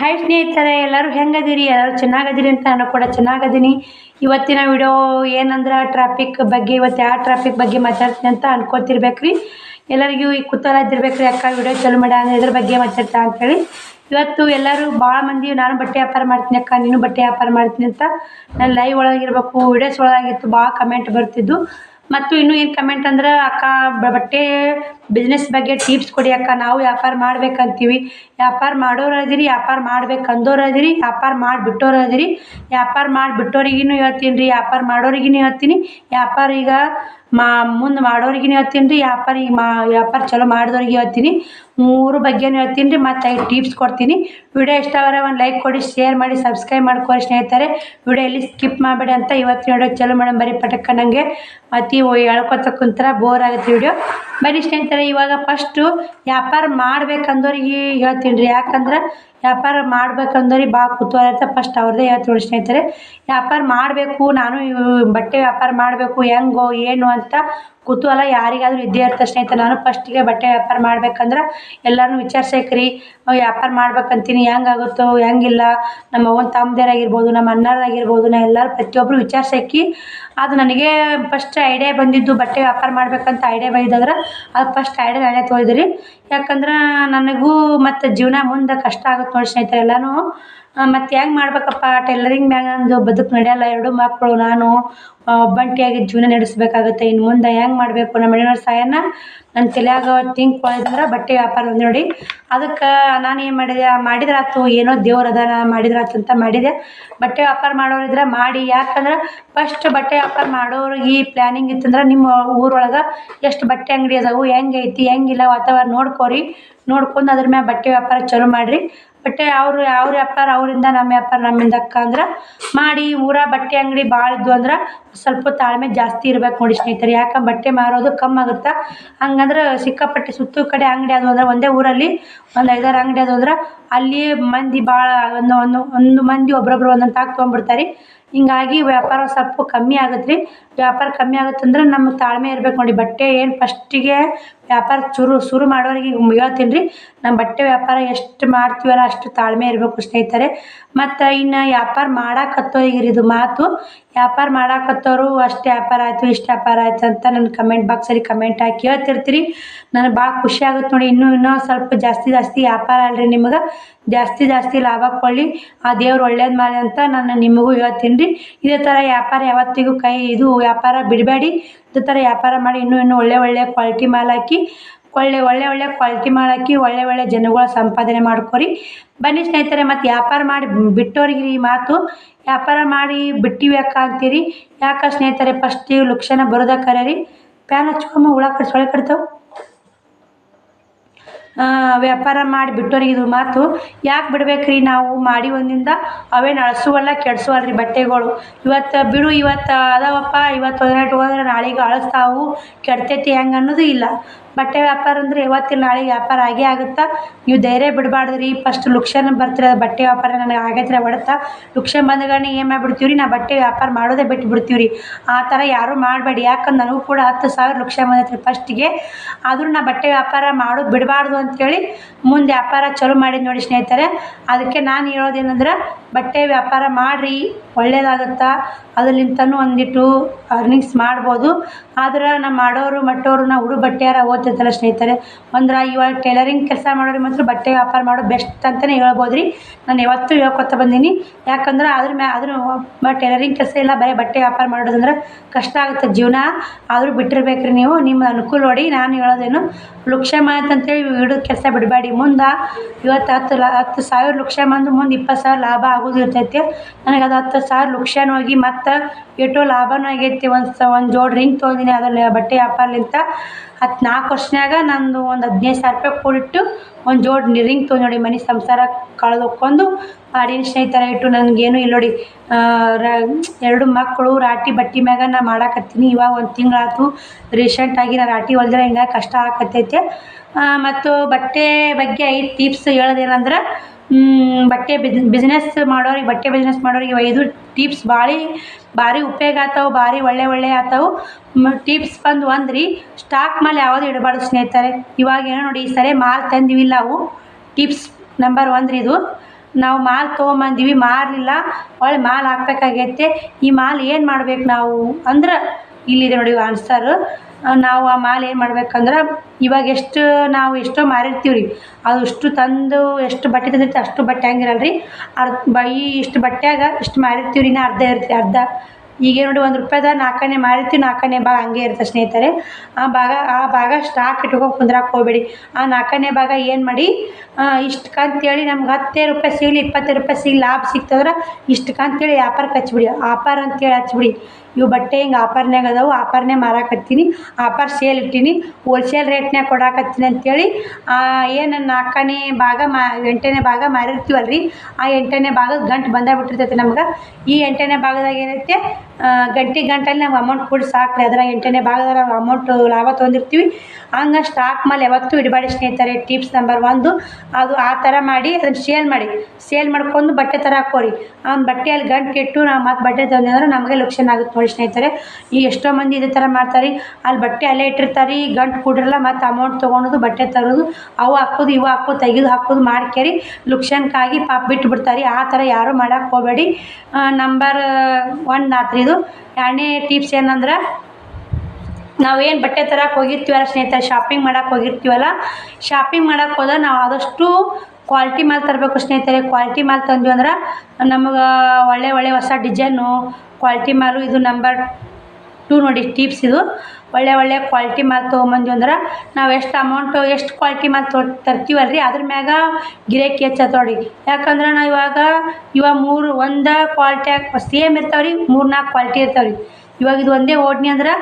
Hi ಸ್ನೇಹಿತರೆ, ಎಲ್ಲರೂ ಹೆಂಗದಿರಿ? ಎಲ್ಲರೂ ಚೆನ್ನಾಗದಿರಿ ಅಂತ ನಾನು ಕೂಡ ಚೆನ್ನಾಗದೀನಿ. ಇವತ್ತಿನ ವಿಡಿಯೋ ಏನಂದ್ರೆ ಟ್ರಾಫಿಕ್ ಬಗ್ಗೆ, ಇವತ್ತು ಯಾವ ಟ್ರಾಫಿಕ್ ಬಗ್ಗೆ ಮಾತಾಡ್ತೀನಿ ಅಂತ ಅನ್ಕೋತಿರ್ಬೇಕ್ರಿ. ಎಲ್ಲರಿಗೂ ಈ ಕುತೂಹಲ ಇದ್ದಿರ್ಬೇಕು ರೀ ಅಕ್ಕ ವಿಡಿಯೋ ಚಲೋ ಮಾಡ ಇದ್ರ ಬಗ್ಗೆ ಮಾತಾಡ್ತಾ ಅಂತೇಳಿ ಇವತ್ತು ಎಲ್ಲರೂ ಭಾಳ ಮಂದಿ, ನಾನು ಬಟ್ಟೆ ವ್ಯಾಪಾರ ಮಾಡ್ತೀನಿ ಅಕ್ಕ, ನೀನು ಬಟ್ಟೆ ವ್ಯಾಪಾರ ಮಾಡ್ತೀನಿ ಅಂತ. ನಾನು ಲೈವ್ ಒಳಗಿರ್ಬೇಕು ವಿಡಿಯೋಸ್ ಒಳಗಾಗಿತ್ತು ಭಾಳ ಕಮೆಂಟ್ ಬರ್ತಿದ್ದು ಮತ್ತು ಇನ್ನೂ ಏನು ಕಮೆಂಟ್ ಅಂದ್ರೆ, ಅಕ್ಕ ಬಟ್ಟೆ ಬಿಸ್ನೆಸ್ ಬಗ್ಗೆ ಟಿಪ್ಸ್ ಕೊಡಿ ಅಕ್ಕ. ನಾವು ವ್ಯಾಪಾರ ಮಾಡ್ಬೇಕಂತೀವಿ. ವ್ಯಾಪಾರ ಮಾಡೋರು ಅದೀರಿ ವ್ಯಾಪಾರ ಮಾಡ್ಬೇಕು ಅಂದೋರು ಅದೀರಿ ವ್ಯಾಪಾರ ಮಾಡಿ ಬಿಟ್ಟೋರು ಅದೀರಿ ವ್ಯಾಪಾರ ಮಾಡಿ ಬಿಟ್ಟೋರಿಗೂ ಹೇಳ್ತೀನಿ ರೀ, ವ್ಯಾಪಾರ ಮಾಡೋರಿಗೂ ಹೇಳ್ತೀನಿ. ವ್ಯಾಪಾರ ಈಗ ಮಾ, ಮುಂದೆ ಮಾಡೋರಿಗೂ ಹೇಳ್ತೀನಿ ರೀ, ವ್ಯಾಪಾರ ಈಗ ಮಾ, ವ್ಯಾಪಾರ ಚಲೋ ಮಾಡಿದವ್ರಿಗೆ ಹೇಳ್ತೀನಿ. ಮೂರು ಬಗ್ಗೆನೂ ಹೇಳ್ತೀನಿ ರೀ, ಮತ್ತು ಐದು ಟಿಪ್ಸ್ ಕೊಡ್ತೀನಿ. ವಿಡಿಯೋ ಇಷ್ಟ ಅವರ ಒಂದು ಲೈಕ್ ಕೊಡಿ ಶೇರ್ ಮಾಡಿ ಸಬ್ಸ್ಕ್ರೈಬ್ ಮಾಡ್ಕೊಡಿ ಸ್ನೇಹಿತರೆ. ವಿಡಿಯೋ ಎಲ್ಲಿ ಸ್ಕಿಪ್ ಮಾಡಬೇಡಿ ಅಂತ ಇವತ್ತು ವಿಡಿಯೋ ಚಲೋ ಮೇಡಮ್ ಬರೀ ಪಟಕ್ಕ ನನಗೆ ಮತ್ತು ಹೇಳ್ಕೊತ ಕುಂತರ ಬೋರ್ ಆಗುತ್ತೆ ವಿಡಿಯೋ. ಬರೀ ಸ್ನೇಹಿತರೆ. ಇವಾಗ ಫಸ್ಟು ವ್ಯಾಪಾರ ಮಾಡ್ಬೇಕಂದವ್ರಿಗೆ ಹೇಳ್ತೀನಿ ರೀ. ಯಾಕಂದ್ರೆ ವ್ಯಾಪಾರ ಮಾಡ್ಬೇಕಂದ್ರೆ ಭಾಳ ಕುತೂಹಲ ಇರುತ್ತೆ ಫಸ್ಟ್ ಅವ್ರದ್ದೇ ಹೇಳಿ ನೋಡಿ ಸ್ನೇಹಿತರೆ. ವ್ಯಾಪಾರ ಮಾಡಬೇಕು, ನಾನು ಬಟ್ಟೆ ವ್ಯಾಪಾರ ಮಾಡಬೇಕು, ಹೆಂಗೋ, ಏನು ಅಂತ ಕುತೂಹಲ ಯಾರಿಗಾದರೂ ಇದ್ದೇ ಇರುತ್ತೆ ಸ್ನೇಹಿತರೆ, ನಾನು ಫಸ್ಟಿಗೆ ಬಟ್ಟೆ ವ್ಯಾಪಾರ ಮಾಡ್ಬೇಕಂದ್ರೆ ಎಲ್ಲರನ್ನೂ ವಿಚಾರ್ಸಕ್ರಿ. ವ್ಯಾಪಾರ ಮಾಡ್ಬೇಕಂತೀನಿ, ಹೆಂಗಾಗುತ್ತೋ, ಹೆಂಗಿಲ್ಲ, ನಮ್ಮ ಅವ್ವನ ತಮ್ಮದೇರಾಗಿರ್ಬೋದು ನಮ್ಮ ಅಣ್ಣರಾಗಿರ್ಬೋದು, ನಾ ಎಲ್ಲರೂ ಪ್ರತಿಯೊಬ್ಬರು ವಿಚಾರಿಸಕ್ಕಿ ಅದು ನನಗೆ ಫಸ್ಟ್ ಐಡಿಯಾ ಬಂದಿದ್ದು ಬಟ್ಟೆ ವ್ಯಾಪಾರ ಮಾಡ್ಬೇಕಂತ ಐಡಿಯಾ ಬಂದಿದ್ದಂದ್ರೆ, ಅದು ಫಸ್ಟ್ ಐಡಿಯಾ ನಾನೇ ತೊಗೊಂಡಿದ್ದೆ ರೀ ಯಾಕಂದ್ರೆ ನನಗೂ ಮತ್ತು ಜೀವನ ಮುಂದೆ ಕಷ್ಟ ಆಗುತ್ತೆ ನೋಡಿ ಸ್ನೇಹಿತರೆ ಎಲ್ಲನೂ ಮತ್ತು ಹೆಂಗೆ ಮಾಡ್ಬೇಕಪ್ಪ? ಟೈಲರಿಂಗ್ ಮ್ಯಾಗ ನಂದು ಬದುಕು ನಡೆಯಲ್ಲ. ಎರಡು ಮಕ್ಕಳು ನಾನು ಒಬ್ಬಂಟಿಯಾಗಿ ಜೀವನ ನಡೆಸಬೇಕಾಗುತ್ತೆ. ಇನ್ನು ಮುಂದೆ ಹೆಂಗೆ ಮಾಡಬೇಕು? ನಮ್ಮ ಮನೆಯವ್ರ ಸಹಾಯನ ನನ್ನ ತಲೆಯಾಗ ತಿಂಕ್ ಮಾಡಿದ್ರೆ ಬಟ್ಟೆ ವ್ಯಾಪಾರ ನೋಡಿ. ಅದಕ್ಕೆ ನಾನು ಏನು ಮಾಡಿದೆ? ಮಾಡಿದ್ರಾತು, ಏನೋ ದೇವ್ರು ಅದಾನ, ಮಾಡಿದ್ರಾತು ಅಂತ ಮಾಡಿದೆ. ಬಟ್ಟೆ ವ್ಯಾಪಾರ ಮಾಡೋರಿದ್ರೆ ಮಾಡಿ. ಯಾಕಂದ್ರೆ ಫಸ್ಟ್ ಬಟ್ಟೆ ವ್ಯಾಪಾರ ಮಾಡೋರಿಗೆ ಈ ಪ್ಲ್ಯಾನಿಂಗ್ ಇತ್ತಂದ್ರೆ ನಿಮ್ಮ ಊರೊಳಗೆ ಎಷ್ಟು ಬಟ್ಟೆ ಅಂಗಡಿ ಅದಾವು? ಹೆಂಗೆ ಐತಿ ಹೆಂಗಿಲ್ಲ? ವಾತಾವರಣ ನೋಡ್ಕೋರಿ. ನೋಡ್ಕೊಂಡು ಅದ್ರ ಮ್ಯಾಗ ಬಟ್ಟೆ ವ್ಯಾಪಾರ ಚಲೋ ಮಾಡಿರಿ. ಬಟ್ಟೆ ಅವರು, ಅವ್ರ ವ್ಯಾಪಾರ, ಅವರಿಂದ ನಮ್ಮ ವ್ಯಾಪಾರ, ನಮ್ಮಿಂದ ಅಕ್ಕ ಅಂದ್ರೆ ಮಾಡಿ ಊರ ಬಟ್ಟೆ ಅಂಗಡಿ ಭಾಳ ಇದ್ವು ಅಂದ್ರೆ ಸ್ವಲ್ಪ ತಾಳ್ಮೆ ಜಾಸ್ತಿ ಇರ್ಬೇಕು ನೋಡಿ ಸ್ನೇಹಿತರೆ. ಯಾಕೆ ಬಟ್ಟೆ ಮಾರೋದು ಕಮ್ಮಿ ಆಗುತ್ತೆ. ಹಂಗಂದ್ರೆ ಸಿಕ್ಕಾಪಟ್ಟೆ ಸುತ್ತು ಕಡೆ ಅಂಗಡಿ ಅದು ಅಂದ್ರೆ ಒಂದೇ ಊರಲ್ಲಿ ಒಂದು ಐದಾರು ಅಂಗಡಿ ಅದು ಅಂದ್ರೆ ಅಲ್ಲಿ ಮಂದಿ ಭಾಳ ಒಂದು ಒಂದು ಒಂದು ಮಂದಿ ಒಬ್ರೊಬ್ರು ಒಂದೊಂದು ತಾಕು ತೊಗೊಂಡ್ಬಿಡ್ತಾರೆ. ಹಿಂಗಾಗಿ ವ್ಯಾಪಾರ ಸ್ವಲ್ಪ ಕಮ್ಮಿ ಆಗತ್ತೆ ರೀ ವ್ಯಾಪಾರ ಕಮ್ಮಿ ಆಗುತ್ತಂದ್ರೆ ನಮ್ಗೆ ತಾಳ್ಮೆ ಇರ್ಬೇಕು ನೋಡಿ. ಬಟ್ಟೆ ಏನು ಫಸ್ಟಿಗೆ ವ್ಯಾಪಾರ ಶುರು ಶುರು ಮಾಡೋರಿಗೆ ಹೇಳ್ತೀನಿ ರೀ. ನಮ್ಮ ಬಟ್ಟೆ ವ್ಯಾಪಾರ ಎಷ್ಟು ಮಾಡ್ತೀವಲ್ಲ ಅಷ್ಟು ತಾಳ್ಮೆ ಇರಬೇಕು ಸ್ನೇಹಿತರೆ. ಮತ್ತು ಇನ್ನು ವ್ಯಾಪಾರ ಮಾಡಾಕತ್ತೋರಿಗೆ ಇದು ಮಾತು. ವ್ಯಾಪಾರ ಮಾಡಾಕತ್ತೋರು ಅಷ್ಟು ವ್ಯಾಪಾರ ಆಯಿತು, ಇಷ್ಟು ವ್ಯಾಪಾರ ಆಯ್ತು ಅಂತ ನನ್ನ ಕಮೆಂಟ್ ಬಾಕ್ಸಲ್ಲಿ ಕಮೆಂಟ್ ಹಾಕಿ ಹೇಳ್ತಿರ್ತೀರಿ ನನಗೆ ಭಾಳ ಖುಷಿ ಆಗುತ್ತೆ ನೋಡಿ, ಇನ್ನೂ ಇನ್ನೂ ಸ್ವಲ್ಪ ಜಾಸ್ತಿ ಜಾಸ್ತಿ ವ್ಯಾಪಾರ ಅಲ್ರಿ ನಿಮಗೆ. ಜಾಸ್ತಿ ಜಾಸ್ತಿ ಲಾಭ ಕೊಳ್ಳಿ ಆ ದೇವ್ರು ಒಳ್ಳೇದು ಮಾಡಿ ಅಂತ ನಾನು ನಿಮಗೂ ಹೇಳ್ತೀನಿ ರೀ. ಇದೇ ಥರ ವ್ಯಾಪಾರ ಯಾವತ್ತಿಗೂ ಕೈ ಇದು ವ್ಯಾಪಾರ ಬಿಡಬೇಡಿ. ಇದೇ ಥರ ವ್ಯಾಪಾರ ಮಾಡಿ ಇನ್ನೂ ಇನ್ನೂ ಒಳ್ಳೆ ಒಳ್ಳೆ ಕ್ವಾಲಿಟಿ ಮಾಲ್ ಹಾಕಿ. ಒಳ್ಳೆ ಒಳ್ಳೆ ಒಳ್ಳೆ ಕ್ವಾಲಿಟಿ ಮಾಲ್ ಹಾಕಿ ಒಳ್ಳೆ ಒಳ್ಳೆ ಜನಗಳ ಸಂಪಾದನೆ ಮಾಡ್ಕೊರಿ. ಬನ್ನಿ ಸ್ನೇಹಿತರೆ ಮತ್ತು ವ್ಯಾಪಾರ ಮಾಡಿ ಬಿಟ್ಟೋರಿಗೆ ಈ ಮಾತು. ವ್ಯಾಪಾರ ಮಾಡಿ ಬಿಟ್ಟಿವಿ ಯಾಕೆ ಅಂತೀರಿ. ಯಾಕೆ ಸ್ನೇಹಿತರೆ ಫಸ್ಟ್ ಲಕ್ಷಣ ಬರೋದ ಕರೆ ರೀ ಪ್ಯಾನ್ ಹಚ್ಕೊಂಬ ಹುಳ ಕಡ್ ಒಳ್ಳೆ ಕಡ್ತಾವೆ ಆ, ವ್ಯಾಪಾರ ಮಾಡಿ ಬಿಟ್ಟೋರಿಗೆ ಇದು ಮಾತು. ಯಾಕೆ ಬಿಡ್ಬೇಕ್ರಿ ನಾವು? ಮಾಡಿ ಒಂದಿಂದ ಅವೇನು ಅಳಸುವಲ್ಲ ಕೆಡ್ಸುವಲ್ಲ ರೀ ಬಟ್ಟೆಗಳು. ಇವತ್ತು ಬಿಡು ಇವತ್ತು ಅದಾವಪ್ಪ ಇವತ್ತು ಒಂದೆರಡು ಹೋದ್ರೆ ನಾಳೆಗೆ ಅಳಿಸ್ತಾವು. ಕೆಡ್ತೈತಿ ಹೆಂಗೆ ಅನ್ನೋದು ಇಲ್ಲ. ಬಟ್ಟೆ ವ್ಯಾಪಾರ ಅಂದರೆ ಇವತ್ತಿನ ನಾಳೆ ವ್ಯಾಪಾರ ಆಗೇ ಆಗುತ್ತಾ? ನೀವು ಧೈರ್ಯ ಬಿಡಬಾರ್ದು ರೀ. ಫಸ್ಟ್ ಲುಕ್ಷನ್ ಬರ್ತಿರ ಬಟ್ಟೆ ವ್ಯಾಪಾರ ನನಗೆ ಆಗೈತ್ರಿ ಹೊಡೆತ. ಲುಕ್ಷನ್ ಬಂದಗಣೆ ಏನು ಮಾಡಿಬಿಡ್ತೀವಿ ರೀ ನಾ ಬಟ್ಟೆ ವ್ಯಾಪಾರ ಮಾಡೋದೇ ಬಿಟ್ಟು ಬಿಡ್ತೀವ್ರಿ. ಆ ಥರ ಯಾರೂ ಮಾಡಬೇಡಿ. ಯಾಕಂದ್ರೆ ನನಗೂ ಕೂಡ ಹತ್ತು ಸಾವಿರ ಲುಕ್ಷಣ ಬಂದೈತ್ರಿ ಫಸ್ಟಿಗೆ ಆದರೂ ನಾ ಬಟ್ಟೆ ವ್ಯಾಪಾರ ಮಾಡೋದು ಬಿಡಬಾರ್ದು ಅಂಥೇಳಿ ಮುಂದೆ ವ್ಯಾಪಾರ ಚಲೋ ಮಾಡಿದ್ದು ನೋಡಿ ಸ್ನೇಹಿತರೆ. ಅದಕ್ಕೆ ನಾನು ಹೇಳೋದೇನಂದ್ರೆ ಬಟ್ಟೆ ವ್ಯಾಪಾರ ಮಾಡಿರಿ, ಒಳ್ಳೇದಾಗುತ್ತಾ? ಅದರಲ್ಲಿಂತನೂ ಒಂದಿಟ್ಟು ಅರ್ನಿಂಗ್ಸ್ ಮಾಡ್ಬೋದು. ಆದ್ರೆ ನಮ್ಮ ಮಾಡೋರು ಮಟ್ಟೋರು ನಾವು ಹುಡು ಬಟ್ಟೆಯಾರ ಓದ್ತಿರ್ತಾರ ಸ್ನೇಹಿತರೆ. ಅಂದ್ರೆ ಇವಾಗ ಟೈಲರಿಂಗ್ ಕೆಲಸ ಮಾಡೋರಿಗೆ ಮಾತ್ರ ಬಟ್ಟೆ ವ್ಯಾಪಾರ ಮಾಡೋದು ಬೆಸ್ಟ್ ಅಂತಲೇ ಹೇಳ್ಬೋದು ರೀ ನಾನು ಯಾವತ್ತೂ ಹೇಳ್ಕೊತ ಬಂದೀನಿ. ಯಾಕಂದ್ರೆ ಅದ್ರ ಮ್ಯಾ, ಅದ್ರ ಟೈಲರಿಂಗ್ ಕೆಲಸ ಇಲ್ಲ, ಬರೀ ಬಟ್ಟೆ ವ್ಯಾಪಾರ ಮಾಡೋದಂದ್ರೆ ಕಷ್ಟ ಆಗುತ್ತೆ ಜೀವನ. ಆದರೂ ಬಿಟ್ಟಿರ್ಬೇಕು ರೀ ನೀವು. ನಿಮ್ಮ ಅನುಕೂಲ ನೋಡಿ, ನಾನು ಹೇಳೋದೇನು ಲುಕ್ಷಮ ಅಂತಂತೇಳಿ ಹಿಡಿದು ಕೆಲಸ ಬಿಡಬೇಡಿ. ಮುಂದೆ ಇವತ್ತು ಹತ್ತು ಲ, ಹತ್ತು ಸಾವಿರ ಲಕ್ಷ ಬಂದು ಮುಂದೆ ಇಪ್ಪತ್ತು ಸಾವಿರ ಲಾಭ ಆಗೋದು ಇರ್ತೈತಿ. ನನಗೆ ಅದು ಹತ್ತು ಸಾವಿರ ಲುಕ್ಸಾನ್ ಹೋಗಿ ಮತ್ತು ಎಷ್ಟೋ ಲಾಭನೂ ಆಗೈತಿ. ಒಂದು ಸ ಒಂದು ಜೋಡಿ ರಿಂಗ್ ತೊಗೊಂಡಿನಿ. ಅದರಲ್ಲಿ ಬಟ್ಟೆ ವ್ಯಾಪಾರಲಿಂತ ಹತ್ತು ನಾಲ್ಕು ವರ್ಷನ್ಯಾಗ ನಂದು ಒಂದು ಹದಿನೈದು ಸಾವಿರ ರೂಪಾಯಿ ಕೂಡಿಟ್ಟು ಒಂದು ಜೋಡಿ ರಿಂಗ್ ತೊಗೊಂಡು ನೋಡಿ ಮನೆ ಸಂಸಾರ ಕಳೆದೊಕ್ಕೊಂಡು ಮಾಡೀನಿ ಸ್ನೇಹಿತರ. ಇಟ್ಟು ನನಗೇನು ಇಲ್ಲ ನೋಡಿ. ಎರಡು ಮಕ್ಕಳು ರಾಟಿ ಬಟ್ಟೆ ಮ್ಯಾಗ ನಾ ಮಾಡಾಕತ್ತೀನಿ. ಇವಾಗ ಒಂದು ತಿಂಗಳಾಯ್ತು ರೀಸೆಂಟಾಗಿ ನಾ ರಾಟಿ ಹೊಲ್ದ್ರೆ. ಹಿಂಗಾಗಿ ಕಷ್ಟ ಆಗತ್ತೈತೆ ಮತ್ತು ಬಟ್ಟೆ ಬಗ್ಗೆ ಐದು ಟಿಪ್ಸ್ ಹೇಳೋದೇನಂದ್ರೆ ಬಟ್ಟೆ ಬಿಸ್ನೆಸ್ ಮಾಡೋರಿಗೆ, ಬಟ್ಟೆ ಬಿಸ್ನೆಸ್ ಮಾಡೋರಿಗೆ ಇದು ಟಿಪ್ಸ್ ಭಾಳ ಭಾರಿ ಉಪಯೋಗ ಆಗ್ತಾವೆ ಭಾರಿ ಒಳ್ಳೆ ಒಳ್ಳೆ ಆತಾವು. ಟಿಪ್ಸ್ ಬಂದು ಒಂದು ರೀ ಸ್ಟಾಕ್ ಮೇಲೆ ಯಾವುದು ಇಡಬಾರ್ದು ಸ್ನೇಹಿತರೆ? ಇವಾಗ ಏನೋ ನೋಡಿ, ಈ ಸರಿ ಮಾಲ್ ತಂದಿವಿಲ್ಲ ಅವು ಟಿಪ್ಸ್ ನಂಬರ್ ಒಂದು ರೀ ಇದು. ನಾವು ಮಾಲ್ ತೊಗೊಂಬಂದೀವಿ, ಮಾರಲಿಲ್ಲ, ಒಳ್ಳೆ ಮಾಲ್ ಹಾಕ್ಬೇಕಾಗೈತೆ. ಈ ಮಾಲ್ ಏನು ಮಾಡ್ಬೇಕು ನಾವು? ಅಂದ್ರೆ, ಇಲ್ಲಿದೆ ನೋಡಿ ಆನ್ಸರು ನಾವು ಆ ಮಾಲ್ ಏನು ಮಾಡ್ಬೇಕಂದ್ರೆ ಇವಾಗ ಎಷ್ಟು ನಾವು ಎಷ್ಟೋ ಮಾರಿರ್ತೀವಿ ರೀ ಅದು ಅಷ್ಟು ತಂದು ಎಷ್ಟು ಬಟ್ಟೆ ತಂದಿರ್ತೀವಿ ಅಷ್ಟು ಬಟ್ಟೆ ಹಂಗಿರಲ್ಲ ರೀ ಅರ್ಧ ಬೈ ಇಷ್ಟು ಬಟ್ಟೆಯಾಗ ಇಷ್ಟು ಮಾರಿರ್ತೀವಿ ರೀ ನಾ ಅರ್ಧ ಇರ್ತೀವಿ ಅರ್ಧ. ಈಗ ನೋಡಿ ಒಂದು ರೂಪಾಯಿದ ನಾಲ್ಕನೇ ಮಾರಿರ್ತೀವಿ, ನಾಲ್ಕನೇ ಭಾಗ ಹಂಗೆ ಇರ್ತದೆ ಸ್ನೇಹಿತರೆ. ಆ ಭಾಗ ಆ ಭಾಗ ಸ್ಟಾಕ್ ಇಟ್ಕೊಂಡು ಕುಂದ್ರಾಕ್ ಹೋಗ್ಬೇಡಿ. ಆ ನಾಲ್ಕನೇ ಭಾಗ ಏನು ಮಾಡಿ ಇಷ್ಟು ಕಂತೇಳಿ ನಮ್ಗೆ ಹತ್ತೇ ರೂಪಾಯಿ ಸಿಗಲಿ ಇಪ್ಪತ್ತೈದು ರೂಪಾಯಿ ಸಿಗಲಿ ಲಾಭ ಸಿಗ್ತದ್ರೆ ಇಷ್ಟು ಕಂತೇಳಿ ವ್ಯಾಪಾರಕ್ಕೆ ಹಚ್ಬಿಡಿ. ವ್ಯಾಪಾರ ಅಂತೇಳಿ ಹಚ್ಬಿಡಿ. ಇವು ಬಟ್ಟೆ ಹಿಂಗೆ ಆಫರ್ನ್ಯಾಗ ಅದಾವು ಆಫರ್ನೇ ಮಾರಾಕತ್ತೀನಿ ಆಫರ್ ಸೇಲ್ ಇಟ್ಟೀನಿ ಹೋಲ್ಸೇಲ್ ರೇಟ್ನ್ಯಾಗ ಕೊಡಾಕತ್ತೀನಿ ಅಂತೇಳಿ ಏನು ನಾಲ್ಕನೇ ಭಾಗ ಮಾ, ಎಂಟನೇ ಭಾಗ ಮಾರಿರ್ತೀವಲ್ರಿ, ಆ ಎಂಟನೇ ಭಾಗದ ಗಂಟು ಬಂದೇ ಬಿಟ್ಟಿರ್ತೈತೆ ನಮ್ಗೆ. ಈ ಎಂಟನೇ ಭಾಗದಾಗ ಏನೈತೆ ಗಂಟೆ ಗಂಟಲ್ಲಿ ನಾವು ಅಮೌಂಟ್ ಕೊಡಿ ಸಾಕ್ರಿ. ಅದರ ಎಂಟನೇ ಭಾಗದಾಗ ನಾವು ಅಮೌಂಟು ಲಾಭ ತೊಗೊಂಡಿರ್ತೀವಿ. ಹಂಗೆ ಸ್ಟಾಕ್ ಮೇಲೆ ಯಾವತ್ತೂ ಇಡಬೇಡಿ ಸ್ನೇಹಿತರೆ. ಟಿಪ್ಸ್ ನಂಬರ್ ಒಂದು, ಅದು ಆ ಥರ ಮಾಡಿ, ಅದನ್ನು ಸೇಲ್ ಮಾಡಿ. ಸೇಲ್ ಮಾಡ್ಕೊಂಡು ಬಟ್ಟೆ ಥರ ಹಾಕೋರಿ. ಆ ಬಟ್ಟೆಯಲ್ಲಿ ಗಂಟು ಇಟ್ಟು ನಾವು ಮತ್ತೆ ಬಟ್ಟೆ ತಂದ್ರೆ ನಮಗೆ ಲುಕ್ಷನ್ ಆಗುತ್ತೆ ನೋಡಿ ಸ್ನೇಹಿತರೆ. ಈ ಎಷ್ಟೋ ಮಂದಿ ಇದೇ ಥರ ಮಾಡ್ತಾರೆ. ಅಲ್ಲಿ ಬಟ್ಟೆ ಅಲ್ಲೇ ಇಟ್ಟಿರ್ತಾರೆ. ಗಂಟು ಕೂಡಿರಲ್ಲ ಮತ್ತು ಅಮೌಂಟ್ ತೊಗೊಳೋದು ಬಟ್ಟೆ ತರೋದು, ಅವು ಹಾಕೋದು, ಇವು ಹಾಕೋದು, ತೆಗೆದು ಹಾಕೋದು, ಮಾಡ್ಕೇರಿ. ಲುಕ್ಷನ್ಗಾಗಿ ಪಾಪ ಬಿಟ್ಟು ಬಿಡ್ತಾರೆ ಆ ಥರ ಯಾರೂ ಮಾಡಕ್ಕೆ ಹೋಗಬೇಡಿ. ನಂಬರ್ ಒನ್ ಆತ್ರಿ ಎರಡನೇ ಟಿಪ್ಸ್ ಏನಂದ್ರೆ, ನಾವೇನು ಬಟ್ಟೆ ತರಕ್ಕೆ ಹೋಗಿರ್ತೀವಲ್ಲ ಸ್ನೇಹಿತರೆ ಶಾಪಿಂಗ್ ಮಾಡಕ್ಕೆ ಹೋಗಿರ್ತೀವಲ್ಲ ಶಾಪಿಂಗ್ ಮಾಡೋಕ್ಕೆ ಹೋದ್ರೆ ನಾವು ಆದಷ್ಟು ಕ್ವಾಲಿಟಿ ಮಾಲ್ ತರಬೇಕು ಸ್ನೇಹಿತರೆ. ಕ್ವಾಲಿಟಿ ಮಾಲ್ ತಂದ್ವಿ ಅಂದ್ರೆ ನಮಗೆ ಒಳ್ಳೆ ಒಳ್ಳೆ ಹೊಸ ಡಿಸೈನು ಕ್ವಾಲಿಟಿ ಮಾಲು ಇದು ನಂಬರ್ ಟೂ ನೋಡಿ ಟಿಪ್ಸ್ ಇದು. ಒಳ್ಳೆ ಒಳ್ಳೆ ಕ್ವಾಲಿಟಿ ಮಾಲ್ ತೊಗೊಂಬಂದ್ವಿ ಅಂದ್ರೆ ನಾವು ಎಷ್ಟು ಅಮೌಂಟು ಎಷ್ಟು ಕ್ವಾಲಿಟಿ ಮಾಲ್ ತೊ ತರ್ತೀವಲ್ಲ ರೀ ಅದ್ರ ಮ್ಯಾಗ ಗಿರಾಕಿ ಹೆಚ್ಚತ್ತ ನೋಡಿ ಯಾಕಂದ್ರೆ ನಾವು ಇವಾಗ ಇವಾಗ ಮೂರು ಒಂದು ಕ್ವಾಲಿಟಿಯಾಗ ಸೇಮ್ ಇರ್ತಾವೆ ರೀ ಮೂರು ನಾಲ್ಕು ಕ್ವಾಲಿಟಿ ಇರ್ತಾವೆ ರೀ ಇವಾಗ ಇದು ಒಂದೇ ಓಡ್ನಿ ಅಂದ್ರೆ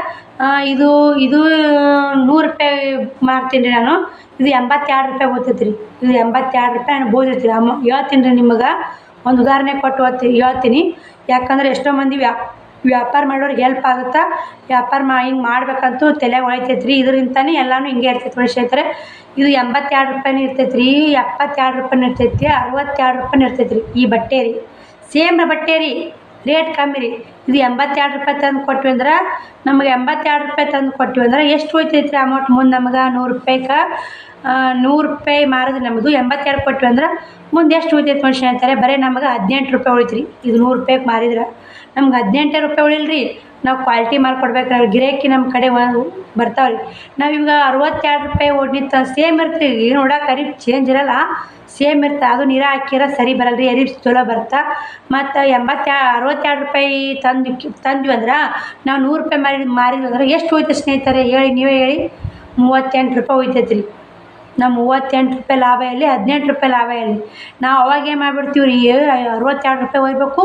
ಇದು ಇದು ನೂರು ರೂಪಾಯಿ ಮಾರ್ತೀನಿ ರೀ ನಾನು. ಇದು ಎಂಬತ್ತೆರಡು ರೂಪಾಯಿ ಬರ್ತೈತೆ ರೀ ಇದು ಎಂಬತ್ತೆರಡು ರೂಪಾಯಿ ನಾನು ಬೋದಿರ್ತೀವಿ ಅಮ್ಮ ಹೇಳ್ತೀನಿ ರೀ ನಿಮಗೆ. ಒಂದು ಉದಾಹರಣೆ ಕೊಟ್ಟು ಓದ್ತೀನಿ ಹೇಳ್ತೀನಿ. ಯಾಕಂದ್ರೆ ಎಷ್ಟೋ ಮಂದಿ ವ್ಯಾ ವ್ಯಾಪಾರ ಮಾಡೋರಿಗೆ ಹೆಲ್ಪ್ ಆಗುತ್ತೆ? ವ್ಯಾಪಾರ ಮಾ ಹಿಂಗೆ ಮಾಡ್ಬೇಕಂತೂ ತಲೆಯಾಗ ಹೊಳಿತೈತೆ ರೀ ಇದರಿಂದನೇ ಎಲ್ಲನೂ ಹಿಂಗೆ ಇರ್ತೈತೆ ಸ್ನೇಹಿತರೆ ಇದು ಎಂಬತ್ತೆರಡು ರೂಪಾಯಿನೂ ಇರ್ತೈತೆ ರೀ ಎಪ್ಪತ್ತೆರಡು ರೂಪಾಯಿ ಇರ್ತೈತಿ ಅರವತ್ತೆರಡು ರೂಪಾಯಿ ಇರ್ತೈತೆ ರೀ ಈ ಬಟ್ಟೆ ರೀ. ಸೇಮ್ ಬಟ್ಟೆ ರೀ. ರೇಟ್ ಕಮ್ಮಿ ರೀ. ಇದು ಎಂಬತ್ತೆರಡು ರೂಪಾಯಿ ತಂದು ಕೊಟ್ವಿ ಅಂದ್ರೆ, ನಮಗೆ ಎಂಬತ್ತೆರಡು ರೂಪಾಯಿ ತಂದು ಕೊಟ್ವಿ ಅಂದ್ರೆ ಎಷ್ಟು ಹೋಯ್ತೈತೆ ರೀ ಅಮೌಂಟ್ ಮುಂದೆ ನಮ್ಗೆ? ನೂರು ರೂಪಾಯಿಗೆ ನೂರು ರೂಪಾಯಿ ಮಾರೋದು ನಮ್ಮದು ಎಂಬತ್ತೆರಡು ಕೊಟ್ವಿ ಅಂದ್ರೆ ಮುಂದೆ ಎಷ್ಟು ಉಳಿತೈತೆ ಮನುಷ್ಯ ಅಂತಾರೆ ಬರೀ ನಮಗೆ ಹದಿನೆಂಟು ರೂಪಾಯಿ ಉಳಿತು ರೀ ಇದು ನೂರು ರೂಪಾಯಿಗೆ ಮಾರಿದ್ರೆ. ನಮ್ಗೆ ಹದಿನೆಂಟೇ ರೂಪಾಯಿ ಉಳಿಲ್ರಿ. ನಾವು ಕ್ವಾಲಿಟಿ ಮಾಲ್ ಕೊಡ್ಬೇಕು ಗಿರಾಕಿ ನಮ್ಮ ಕಡೆ ಬರ್ತಾವೆ ರೀ ನಾವು ಇವಾಗ ಅರವತ್ತೆರಡು ರೂಪಾಯಿ ಓಡ್ನಿ ತ ಸೇಮ್ ಇರ್ತೀವಿ ನೋಡಕ್ಕೆ ಅರಿಬ್ ಚೇಂಜ್ ಇರಲ್ಲ. ಸೇಮ್ ಇರ್ತಾ. ಅದು ನೀರ ಹಾಕಿರ ಸರಿ ಬರಲ್ಲ ರೀ ಚಲೋ ಬರ್ತಾ. ಮತ್ತು ಎಂಬತ್ತೆ ಅರವತ್ತೆರಡು ರೂಪಾಯಿ ತಂದು ತಂದ್ವಿ ಅಂದ್ರೆ ನಾವು ನೂರು ರೂಪಾಯಿ ಮಾರಿ ಮಾರಿದ್ವಿ ಅಂದ್ರೆ ಎಷ್ಟು ಹೋಯ್ತು ಸ್ನೇಹಿತರೆ? ಹೇಳಿ ನೀವೇ ಹೇಳಿ. ಮೂವತ್ತೆಂಟು ರೂಪಾಯಿ ಹೋಯ್ತೈತೆ ರೀ ನಾವು ಮೂವತ್ತೆಂಟು ರೂಪಾಯಿ ಲಾಭ ಇರಲಿ, ಹದಿನೆಂಟು ರೂಪಾಯಿ ಲಾಭ ಇರಲಿ. ನಾವು ಅವಾಗ ಏನು ಮಾಡ್ಬಿಡ್ತೀವಿ ರೀ ಅರವತ್ತೆರಡು ರೂಪಾಯಿ ಒಯ್ಬೇಕು,